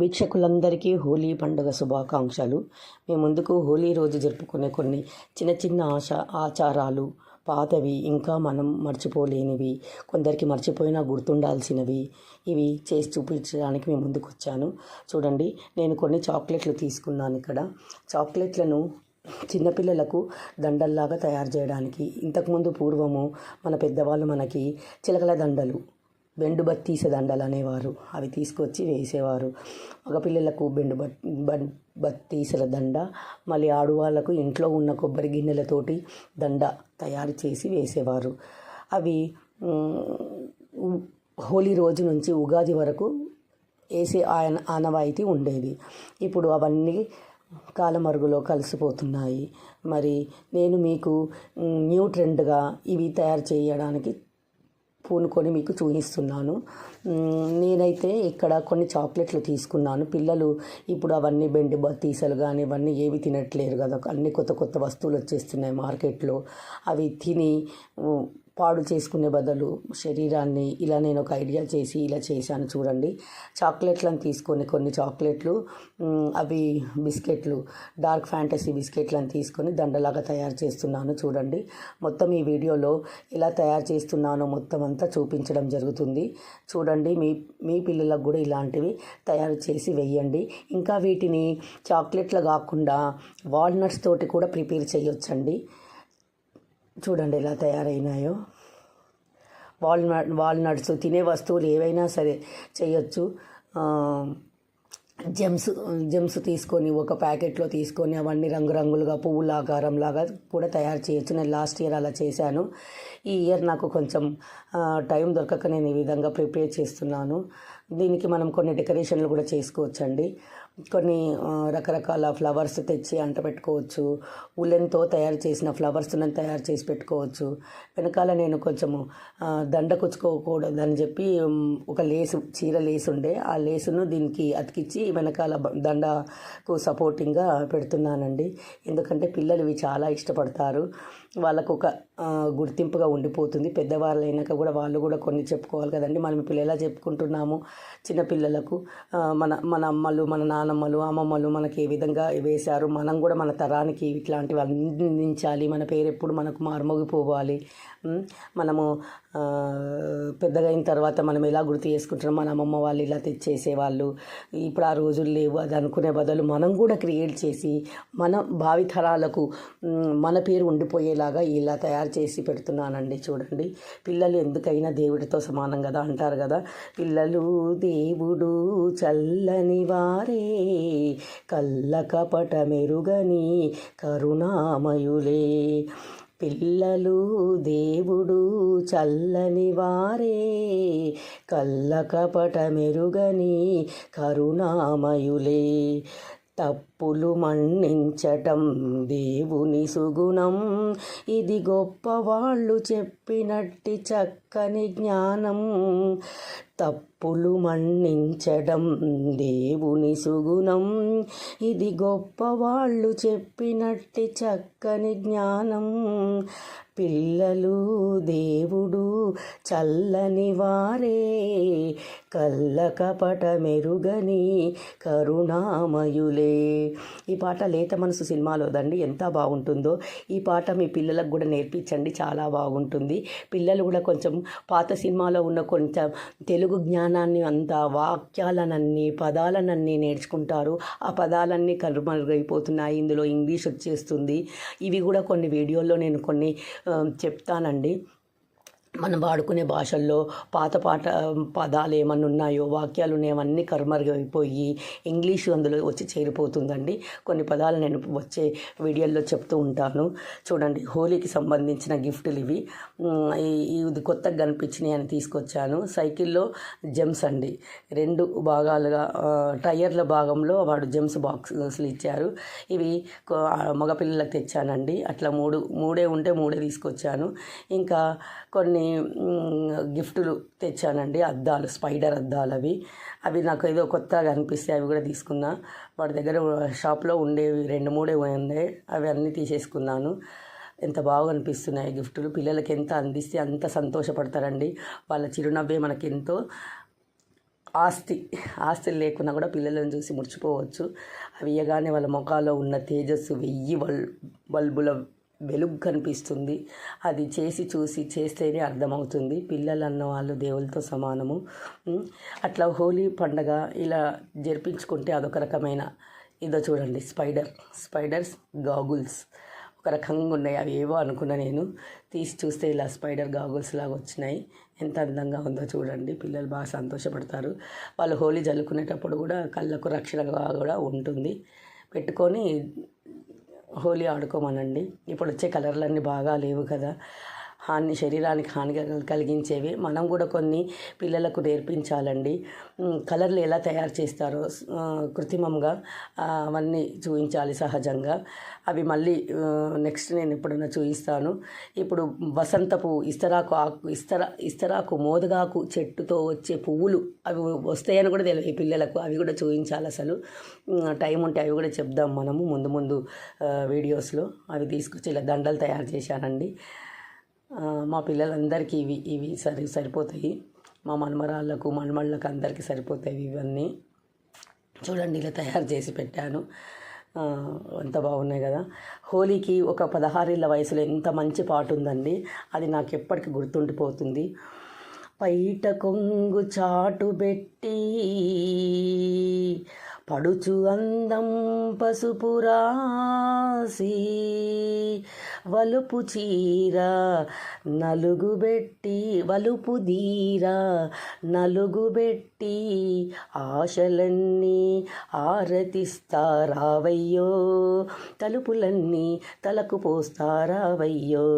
వీక్షకులందరికీ హోలీ పండుగ శుభాకాంక్షలు. మేము ముందుకు హోలీ రోజు జరుపుకునే కొన్ని చిన్న చిన్న ఆశ ఆచారాలు పాతవి ఇంకా మనం మర్చిపోలేనివి కొందరికి మర్చిపోయినా గుర్తుండాల్సినవి ఇవి చేసి చూపించడానికి మేము ముందుకు వచ్చాను. చూడండి నేను కొన్ని చాక్లెట్లు తీసుకున్నాను ఇక్కడ. చాక్లెట్లను చిన్నపిల్లలకు దండల్లాగా తయారు చేయడానికి ఇంతకుముందు పూర్వము మన పెద్దవాళ్ళు మనకి చిలకల దండలు బెండు బత్తీస దండలు అనేవారు. అవి తీసుకొచ్చి వేసేవారు. మగపిల్లలకు బెండు బట్ బత్తీసల దండ మళ్ళీ ఆడవాళ్ళకు ఇంట్లో ఉన్న కొబ్బరి గిన్నెలతోటి దండ తయారు చేసి వేసేవారు. అవి హోలీ రోజు నుంచి ఉగాది వరకు వేసే ఆయన ఆనవాయితీ ఉండేది. ఇప్పుడు అవన్నీ కాలమరుగులో కలిసిపోతున్నాయి. మరి నేను మీకు న్యూ ట్రెండ్గా ఇవి తయారు చేయడానికి పూనుకొని మీకు చూపిస్తున్నాను. నేనైతే ఇక్కడ కొన్ని చాక్లెట్లు తీసుకున్నాను. పిల్లలు ఇప్పుడు అవన్నీ బెండి తీసలు కానీ ఇవన్నీ ఏవి తినట్లేరు కదా. అన్ని కొత్త కొత్త వస్తువులు వచ్చేస్తున్నాయి మార్కెట్లో. అవి తిని పాడు చేసుకునే బదులు శరీరాన్ని ఇలా నేను ఒక ఐడియా చేసి ఇలా చేశాను చూడండి. చాక్లెట్లను తీసుకొని కొన్ని చాక్లెట్లు అవి బిస్కెట్లు డార్క్ ఫ్యాంటసీ బిస్కెట్లను తీసుకొని దండలాగా తయారు చేస్తున్నాను చూడండి. మొత్తం ఈ వీడియోలో ఎలా తయారు చేస్తున్నానో మొత్తం అంతా చూపించడం జరుగుతుంది. చూడండి మీ మీ పిల్లలకు కూడా ఇలాంటివి తయారు చేసి వెయ్యండి ఇంకా వీటిని చాక్లెట్లు కాకుండా వాల్నట్స్ తోటి కూడా ప్రిపేర్ చేయొచ్చండి. చూడండి ఎలా తయారైనాయో. వాల్నట్ వాల్నట్స్ తినే వస్తువులు ఏవైనా సరే చేయొచ్చు. జెమ్స్ జెమ్స్ తీసుకొని ఒక ప్యాకెట్లో తీసుకొని అవన్నీ రంగురంగులుగా పువ్వుల ఆకారం లాగా కూడా తయారు చేయొచ్చు. నేను లాస్ట్ ఇయర్ అలా చేశాను. ఈ ఇయర్ నాకు కొంచెం టైం దొరకక నేను ఈ విధంగా ప్రిపేర్ చేస్తున్నాను. దీనికి మనం కొన్ని డెకరేషన్లు కూడా చేసుకోవచ్చండి. కొన్ని రకరకాల ఫ్లవర్స్ తెచ్చి అంట పెట్టుకోవచ్చు. ఉలెన్తో తయారు చేసిన ఫ్లవర్స్ను తయారు చేసి పెట్టుకోవచ్చు. వెనకాల నేను కొంచెము దండ కుచ్చుకోకూడదని చెప్పి ఒక లేసు చీర లేసు ఉండే ఆ లేసును దీనికి అతికిచ్చి వెనకాల దండకు సపోర్టింగ్గా పెడుతున్నానండి. ఎందుకంటే పిల్లలు ఇవి చాలా ఇష్టపడతారు. వాళ్ళకు ఒక గుర్తింపుగా ఉండిపోతుంది. పెద్దవాళ్ళు అయినాక కూడా వాళ్ళు కూడా కొన్ని చెప్పుకోవాలి కదండి. మనం ఇప్పుడు ఎలా చెప్పుకుంటున్నాము చిన్నపిల్లలకు. మన మన అమ్మలు మన నాన్న నానమ్మలు అమ్మమ్మలు మనకి ఏ విధంగా వేశారు? మనం కూడా మన తరానికి ఇట్లాంటివి అందించాలి. మన పేరు ఎప్పుడు మనకు మారుమోగిపోవాలి. మనము పెద్దగైన పెద్దగా అయిన తర్వాత మనం ఎలా గుర్తు చేసుకుంటున్నాం? మన అమ్మమ్మ వాళ్ళు ఇలా తెచ్చేసేవాళ్ళు. ఇప్పుడు ఆ రోజులు లేవు. అది అనుకునే బదులు మనం కూడా క్రియేట్ చేసి మన భావితరాలకు మన పేరు ఉండిపోయేలాగా ఇలా తయారు చేసి పెడుతున్నానండి. చూడండి. పిల్లలు ఎందుకైనా దేవుడితో సమానం కదా? అంటారు కదా. పిల్లలు దేవుడు చల్లని వారే. కళ్ళ కపట మెరుగని కరుణామయులే. పిల్లలు దేవుడు చల్లని వారే. కళ్ళ కపట మెరుగని కరుణామయులే. తప్పులు మన్నించటం దేవుని సుగుణం. ఇది గొప్పవాళ్ళు చెప్పినట్టి చక్కని జ్ఞానం. తప్పులు మన్నించడం దేవుని సుగుణం. ఇది గొప్పవాళ్ళు చెప్పినట్టి చక్కని జ్ఞానం. పిల్లలు దేవుడు చల్లని వారే కళ్ళ కపట మెరుగని కరుణామయులే. ఈ పాట లేత మనసు సినిమాలోదండి ఎంత బాగుంటుందో. ఈ పాట మీ పిల్లలకు కూడా నేర్పించండి చాలా బాగుంటుంది. పిల్లలు కూడా కొంచెం పాత సినిమాలో ఉన్న కొంచెం తెలుగు జ్ఞానాన్ని అంత వాక్యాలనన్నీ పదాలనన్నీ నేర్చుకుంటారు. ఆ పదాలన్నీ కనుమరుగైపోతున్నాయి. ఇందులో ఇంగ్లీష్ వచ్చేస్తుంది. ఇవి కూడా కొన్ని వీడియోల్లో నేను కొన్ని చెప్తానండి. మనం వాడుకునే భాషల్లో పాత పాట పదాలు ఏమన్నా ఉన్నాయో వాక్యాలు ఉన్నాయో అవన్నీ అయిపోయి ఇంగ్లీషు అందులో వచ్చి చేరిపోతుందండి. కొన్ని పదాలు నేను వచ్చే వీడియోల్లో చెప్తూ ఉంటాను. చూడండి హోలీకి సంబంధించిన గిఫ్టులు ఇవి. ఇది కొత్తగా కనిపించినాయి అని తీసుకొచ్చాను. సైకిల్లో జెమ్స్ అండి. రెండు భాగాలుగా టైర్ల భాగంలో వాడు జెమ్స్ బాక్స్లు ఇచ్చారు. ఇవి మగపిల్లలకు తెచ్చానండి. అట్లా మూడు మూడే ఉంటే మూడే తీసుకొచ్చాను. ఇంకా కొన్ని మ్, గిఫ్టులు తెచ్చానండి. అద్దాలు స్పైడర్ అద్దాలు అవి. అవి నాకు ఏదో కొత్తగా అనిపిస్తే అవి కూడా తీసుకున్నా. వాడి దగ్గర షాప్లో ఉండేవి రెండు మూడే ఉండే అవి అన్నీ తీసేసుకున్నాను. ఎంత బాగా అనిపిస్తున్నాయి గిఫ్టులు. పిల్లలకి ఎంత అందిస్తే అంత సంతోషపడతారండి. వాళ్ళ చిరునవ్వే మనకి ఎంతో ఆస్తి ఆస్తులు లేకున్నా కూడా పిల్లలను చూసి ముడిచిపోవచ్చు అవి ఇయ్యగానే వాళ్ళ ముఖాల్లో ఉన్న తేజస్సు వెయ్యి బల్ బల్బుల వెలుగు కనిపిస్తుంది అది చేసి చూసి చేస్తేనే అర్థమవుతుంది. పిల్లలు అన్న వాళ్ళు దేవులతో సమానము. అట్లా హోలీ పండగ ఇలా జరిపించుకుంటే అదొక రకమైన ఇదో చూడండి స్పైడర్ స్పైడర్స్ గాగుల్స్. ఒక రకంగా ఉన్నాయి. అవి ఏవో అనుకున్నా నేను. తీసి చూస్తే ఇలా స్పైడర్ గాగుల్స్ లాగా వచ్చినాయి. ఎంత అందంగా ఉందో చూడండి. పిల్లలు బాగా సంతోషపడతారు. వాళ్ళు హోలీ జల్లుకునేటప్పుడు కూడా కళ్ళకు రక్షణగా కూడా ఉంటుంది. పెట్టుకొని హోలీ ఆడుకోమనండి. ఇప్పుడు వచ్చే కలర్లన్నీ బాగా లేవు కదా. హాని శరీరానికి హాని కలిగించేవి. మనం కూడా కొన్ని పిల్లలకు నేర్పించాలండి. కలర్లు ఎలా తయారు చేస్తారో కృత్రిమంగా అవన్నీ చూపించాలి సహజంగా. అవి మళ్ళీ నెక్స్ట్ నేను ఎప్పుడైనా చూపిస్తాను ఇప్పుడు వసంతపు ఇస్తరాకు ఆకు ఇస్తర ఇస్తరాకు మోదగాకు చెట్టుతో వచ్చే పువ్వులు అవి వస్తాయని కూడా తెలియదు ఈ పిల్లలకు. అవి కూడా చూపించాలి అసలు. టైం ఉంటే అవి కూడా చెప్దాం మనము ముందు ముందు వీడియోస్లో. అవి తీసుకొచ్చి ఇలా దండలు తయారు చేశానండి. మా పిల్లలందరికీ ఇవి ఇవి సరి సరిపోతాయి. మా మనమరాళ్ళకు మనమళ్ళకు అందరికీ సరిపోతాయి ఇవన్నీ. చూడండి ఇలా తయారు చేసి పెట్టాను. అంత బాగున్నాయి కదా. హోలీకి ఒక పదహారేళ్ళ వయసులో ఎంత మంచి పాట ఉందండి. అది నాకు ఎప్పటికీ గుర్తుండిపోతుంది. పైట కొంగు చాటు పెట్టి పడుచు అందం పసుపు రాసి వలుపు చీర నలుగు పెట్టి వలుపు దీర నలుగు పెట్టి ఆశలన్నీ ఆరతిస్తారావయ్యో తలుపులన్నీ తలకు పోస్తారావయ్యో.